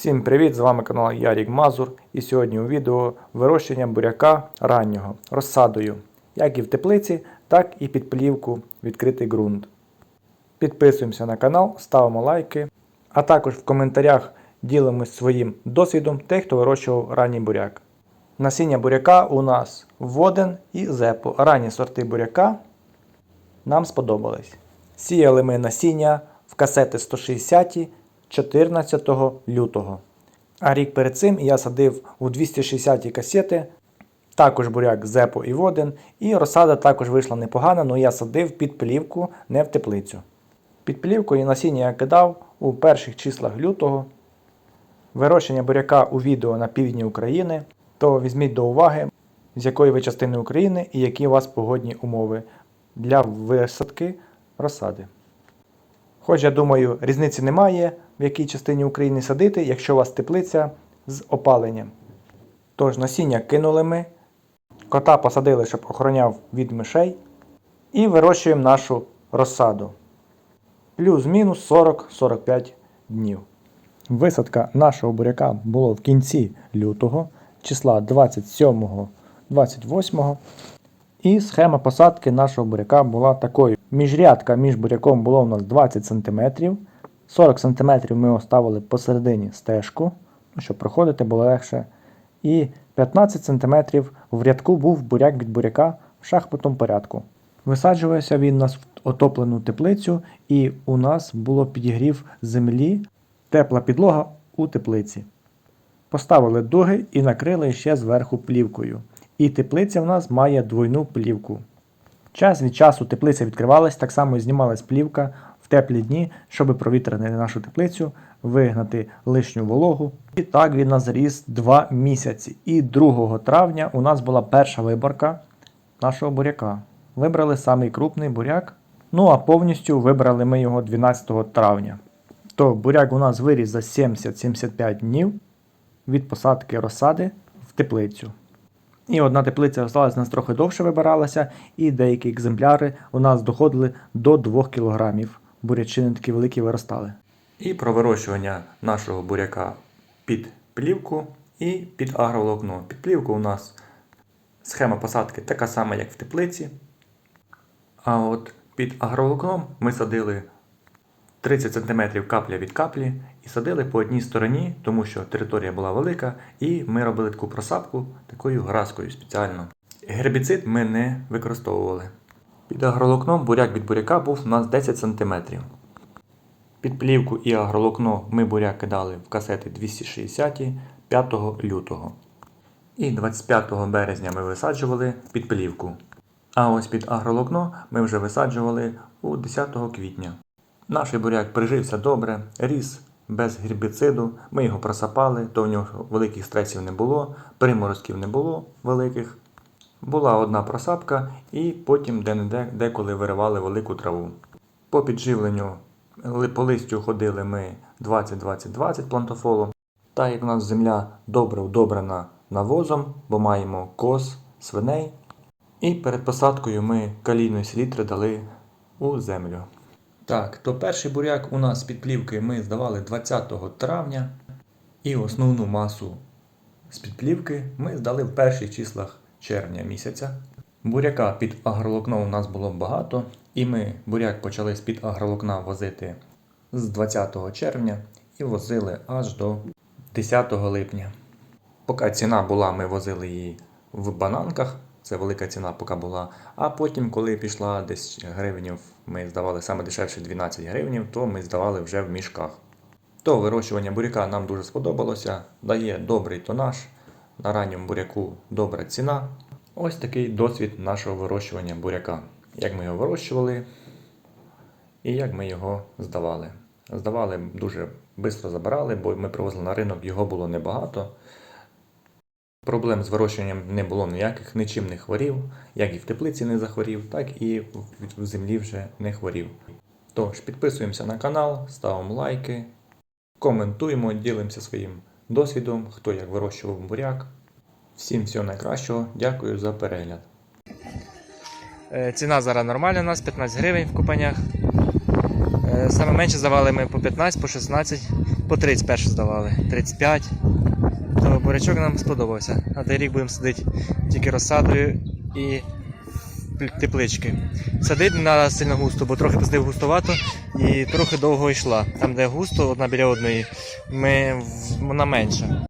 Всім привіт! З вами канал Ярік Мазур. І сьогодні у відео вирощення буряка раннього розсадою, як і в теплиці, так і під плівку відкритий ґрунт. Підписуємося на канал, ставимо лайки, а також в коментарях ділимось своїм досвідом тих, хто вирощував ранній буряк. Насіння буряка у нас Воден і Зепо. Ранні сорти буряка нам сподобались. Сіяли ми насіння в касети 160 14 лютого. А рік перед цим я садив у 260-ті касети, також буряк Зепо і Воден, і розсада також вийшла непогана, але я садив під плівку, не в теплицю. Під плівкою насіння я кидав у перших числах лютого. Вирощення буряка у відео на півдні України, то візьміть до уваги, з якої ви частини України і які у вас погодні умови для висадки розсади. Хоч я думаю, різниці немає, в якій частині України садити, якщо у вас теплиця з опаленням. Тож насіння кинули ми, кота посадили, щоб охороняв від мишей, і вирощуємо нашу розсаду. Плюс-мінус 40-45 днів. Висадка нашого буряка було в кінці лютого, числа 27-28. І схема посадки нашого буряка була такою. Міжрядка між буряком було у нас 20 см. 40 см ми оставили посередині стежку, щоб проходити було легше. І 15 см в рядку був буряк від буряка в шахматному порядку. Висаджувався він нас в отоплену теплицю, і у нас було підігрів землі, тепла підлога у теплиці. Поставили дуги і накрили ще зверху плівкою. І теплиця в нас має двойну плівку. Час від часу теплиця відкривалась, так само і знімалась плівка в теплі дні, щоб провітрити нашу теплицю, вигнати лишню вологу. І так він нас ріс 2 місяці. І 2 травня у нас була перша виборка нашого буряка. Вибрали самий крупний буряк. Ну а повністю вибрали ми його 12 травня. То буряк у нас виріс за 70-75 днів від посадки розсади в теплицю. І одна теплиця осталась нас трохи довше вибиралася, і деякі екземпляри у нас доходили до 2 кг. Бурячини такі великі виростали. І про вирощування нашого буряка під плівку і під агроволокно. Під плівку у нас схема посадки така сама, як в теплиці. А от під агроволокном ми садили 30 см капля від каплі і садили по одній стороні, тому що територія була велика, і ми робили таку просапку такою граскою спеціально. Гербіцид ми не використовували. Під агролокном буряк від буряка був у нас 10 см. Під плівку і агролокно ми буряк кидали в касети 260 5 лютого. І 25 березня ми висаджували під плівку. А ось під агролокно ми вже висаджували у 10 квітня. Наш буряк прижився добре, ріс без гербіциду, ми його просапали, то в нього великих стресів не було, приморозків не було великих. Була одна просапка, і потім де-не-де деколи виривали велику траву. По підживленню по листю ходили ми 20-20-20 плантофолом. Так як у нас земля добре удобрена навозом, бо маємо коз, свиней. І перед посадкою ми калійної селітри дали у землю. Так, то перший буряк у нас під плівки ми здавали 20 травня. І основну масу з підплівки ми здали в перших числах червня місяця. Буряка під агролокно у нас було багато, і ми буряк почали з під агролокна возити з 20 червня і возили аж до 10 липня. Поки ціна була, ми возили її в бананках. Це велика ціна поки була. А потім, коли пішла десь гривнів, ми здавали саме дешевше 12 гривнів, то ми здавали вже в мішках. То вирощування буряка нам дуже сподобалося, дає добрий тонаж, на ранньому буряку добра ціна. Ось такий досвід нашого вирощування буряка. Як ми його вирощували і як ми його здавали. Здавали дуже швидко забирали, бо ми привозили на ринок, його було небагато. Проблем з вирощуванням не було ніяких, нічим не хворів, як і в теплиці не захворів, так і в, землі вже не хворів. Тож підписуємося на канал, ставимо лайки, коментуємо, ділимося своїм досвідом, хто як вирощував буряк. Всім всього найкращого, дякую за перегляд. Е, Ціна зараз нормальна у нас 15 гривень в купанях. Е, Саме менше здавали ми по 15, по 16 по 30 перше здавали, 35. Бурячок нам сподобався. На той рік будемо садити тільки розсадою і теплички. Садити не треба сильно густо, бо трохи посадив густовато і трохи довго йшла. Там, де густо, одна біля одної, ми, вона менша.